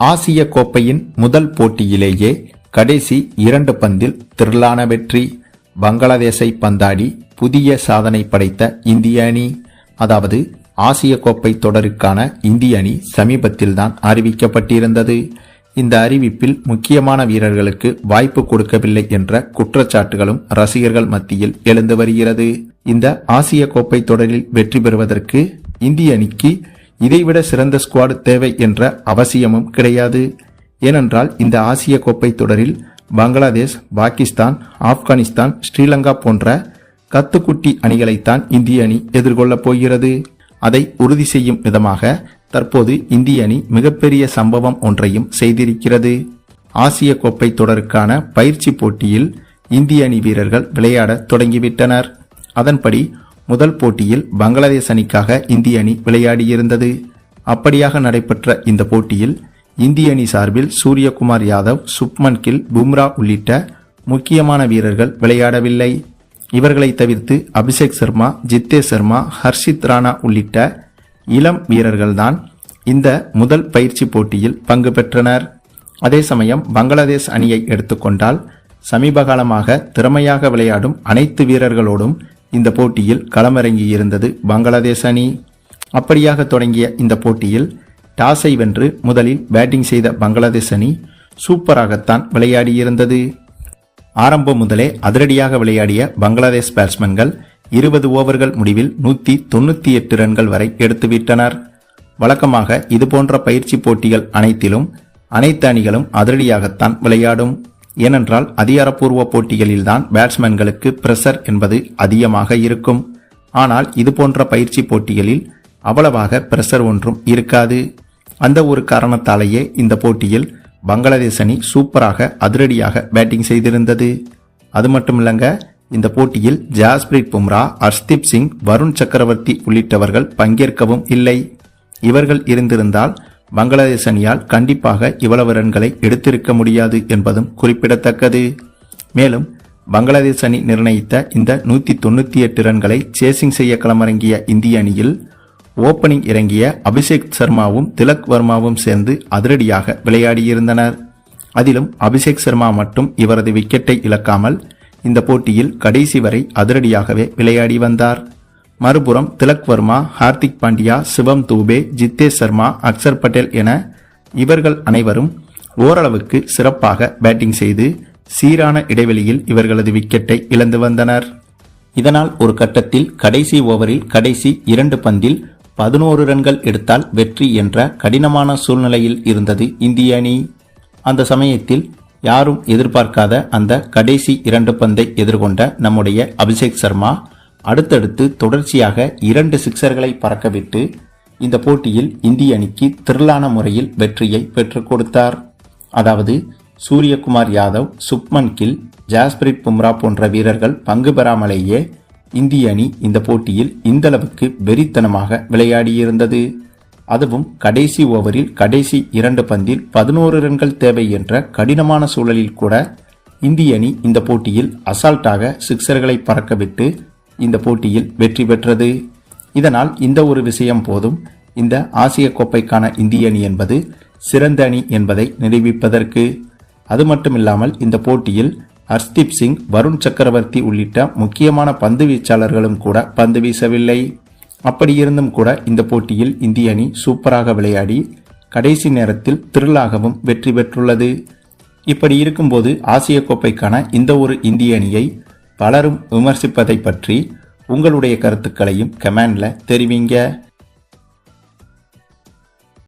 ஆசிய கோப்பையின் முதல் போட்டியிலேயே கடைசி இரண்டு பந்தில் திரளான வெற்றி. பங்களாதேசை பந்தாடி புதிய சாதனை படைத்த இந்திய அணி அதாவது ஆசிய கோப்பை தொடருக்கான இந்திய அணி சமீபத்தில்தான் அறிவிக்கப்பட்டிருந்தது. இந்த அறிவிப்பில் முக்கியமான வீரர்களுக்கு வாய்ப்பு கொடுக்கவில்லை என்ற குற்றச்சாட்டுகளும் ரசிகர்கள் மத்தியில் எழுந்து வருகிறது. இந்த ஆசிய கோப்பை தொடரில் வெற்றி பெறுவதற்கு இந்திய அணிக்கு இதைவிட சிறந்த ஸ்குவாடு தேவை என்ற அவசியமும் கிடையாது. ஏனென்றால் இந்த ஆசிய கோப்பை தொடரில் பங்களாதேஷ் பாகிஸ்தான் ஆப்கானிஸ்தான் ஸ்ரீலங்கா போன்ற கத்துக்குட்டி அணிகளைத்தான் இந்திய அணி எதிர்கொள்ளப் போகிறது. அதை உறுதி செய்யும் விதமாக தற்போது இந்திய அணி மிகப்பெரிய சம்பவம் ஒன்றையும் செய்திருக்கிறது. ஆசிய கோப்பை தொடருக்கான பயிற்சி போட்டியில் இந்திய அணி வீரர்கள் விளையாட தொடங்கிவிட்டனர். அதன்படி முதல் போட்டியில் பங்களாதேஷ் அணிக்காக இந்திய அணி விளையாடியிருந்தது. அப்படியாக நடைபெற்ற இந்த போட்டியில் இந்திய அணி சார்பில் சூரியகுமார் யாதவ் சுப்மன் கில் பும்ரா உள்ளிட்ட முக்கியமான வீரர்கள் விளையாடவில்லை. இவர்களை தவிர்த்து அபிஷேக் சர்மா ஜித்தே சர்மா ஹர்ஷித் ராணா உள்ளிட்ட இளம் வீரர்கள்தான் இந்த முதல் பயிற்சி போட்டியில் பங்கு பெற்றனர். அதே சமயம் பங்களாதேஷ் அணியை எடுத்துக்கொண்டால் சமீபகாலமாக திறமையாக விளையாடும் அனைத்து வீரர்களோடும் இந்த போட்டியில் களமிறங்கியிருந்தது பங்களாதேஷ் அணி. அப்படியாக தொடங்கிய இந்த போட்டியில் டாஸை வென்று முதலில் பேட்டிங் செய்த பங்களாதேஷ் அணி சூப்பராகத்தான் விளையாடியிருந்தது. ஆரம்பம் முதலே அதிரடியாக விளையாடிய பங்களாதேஷ் பேட்ஸ்மேன்கள் இருபது ஓவர்கள் முடிவில் நூத்தி தொண்ணூத்தி எட்டு ரன்கள் வரை எடுத்துவிட்டனர். வழக்கமாக இதுபோன்ற பயிற்சி போட்டிகள் அனைத்திலும் அனைத்து அணிகளும் அதிரடியாகத்தான் விளையாடும். ஏனென்றால் அதிகாரப்பூர்வ போட்டிகளில்தான் பேட்ஸ்மேன்களுக்கு பிரஷர் என்பது அதிகமாக இருக்கும். ஆனால் இது போன்ற பயிற்சி போட்டிகளில் அவ்வளவாக பிரஷர் ஒன்றும் இருக்காது. அந்த ஒரு காரணத்தாலேயே இந்த போட்டியில் பங்களாதேஷ் அணி சூப்பராக அதிரடியாக பேட்டிங் செய்திருந்தது. அது மட்டும் இல்லைங்க இந்த போட்டியில் ஜாஸ்பிரீத் பும்ரா ஹர்ஷ்தீப் சிங் வருண் சக்கரவர்த்தி உள்ளிட்டவர்கள் பங்கேற்கவும் இல்லை. இவர்கள் இருந்திருந்தால் பங்களாதேஷ் அணியால் கண்டிப்பாக இவ்வளவு ரன்களை எடுத்திருக்க முடியாது என்பதும் குறிப்பிடத்தக்கது. மேலும் பங்களாதேஷ் அணி நிர்ணயித்த இந்த நூத்தி தொண்ணூத்தி எட்டு ரன்களை சேசிங் செய்ய களமிறங்கிய இந்திய அணியில் ஓப்பனிங் இறங்கிய அபிஷேக் சர்மாவும் திலக் வர்மாவும் சேர்ந்து அதிரடியாக விளையாடியிருந்தனர். அதிலும் அபிஷேக் சர்மா மட்டும் இவரது விக்கெட்டை இழக்காமல் இந்த போட்டியில் கடைசி வரை அதிரடியாகவே விளையாடி வந்தார். மறுபுறம் திலக் வர்மா ஹார்திக் பாண்டியா சிவம் தூபே ஜித்தேஷ் சர்மா அக்சர் பட்டேல் என இவர்கள் அனைவரும் ஓரளவுக்கு சிறப்பாக பேட்டிங் செய்து சீரான இடைவெளியில் இவர்களது விக்கெட்டை இழந்து வந்தனர். இதனால் ஒரு கட்டத்தில் கடைசி ஓவரில் கடைசி இரண்டு பந்தில் பதினோரு ரன்கள் எடுத்தால் வெற்றி என்ற கடினமான சூழ்நிலையில் இருந்தது இந்திய அணி. அந்த சமயத்தில் யாரும் எதிர்பார்க்காத அந்த கடைசி இரண்டு பந்தை எதிர்கொண்ட நம்முடைய அபிஷேக் சர்மா அடுத்தடுத்து தொடர்ச்சியாக இரண்டு சிக்சர்களை பறக்கவிட்டு இந்த போட்டியில் இந்திய அணிக்கு திரளான முறையில் வெற்றியை பெற்றுக் கொடுத்தார். அதாவது சூரியகுமார் யாதவ் சுப்மன் கில் ஜாஸ்பிரிட் பும்ரா போன்ற வீரர்கள் பங்கு பெறாமலேயே இந்திய அணி இந்த போட்டியில் இந்தளவுக்கு வெறித்தனமாக விளையாடியிருந்தது. அதுவும் கடைசி ஓவரில் கடைசி இரண்டு பந்தில் பதினோரு ரன்கள் தேவை என்ற கடினமான சூழலில் கூட இந்திய அணி இந்த போட்டியில் அசால்ட்டாக சிக்சர்களை பறக்கவிட்டு இந்த போட்டியில் வெற்றி பெற்றது. இதனால் இந்த ஒரு விஷயம் போதும். இந்த ஆசிய கோப்பைக்கான இந்திய அணி என்பது சிறந்த அணி என்பதை நிரூபிப்பதற்கு. அது மட்டுமில்லாமல் இந்த போட்டியில் ஹர்ஸ்தீப் சிங் வருண் சக்கரவர்த்தி உள்ளிட்ட முக்கியமான பந்து வீச்சாளர்களும் கூட பந்து வீசவில்லை. அப்படியிருந்தும் கூட இந்த போட்டியில் இந்திய அணி சூப்பராக விளையாடி கடைசி நேரத்தில் திருளாகவும் வெற்றி பெற்றுள்ளது. இப்படி இருக்கும்போது ஆசிய கோப்பைக்கான இந்த ஒரு இந்திய அணியை பலரும் விமர்சிப்பதை பற்றி உங்களுடைய கருத்துக்களையும் கமெண்ட்ல தெரிவிங்க.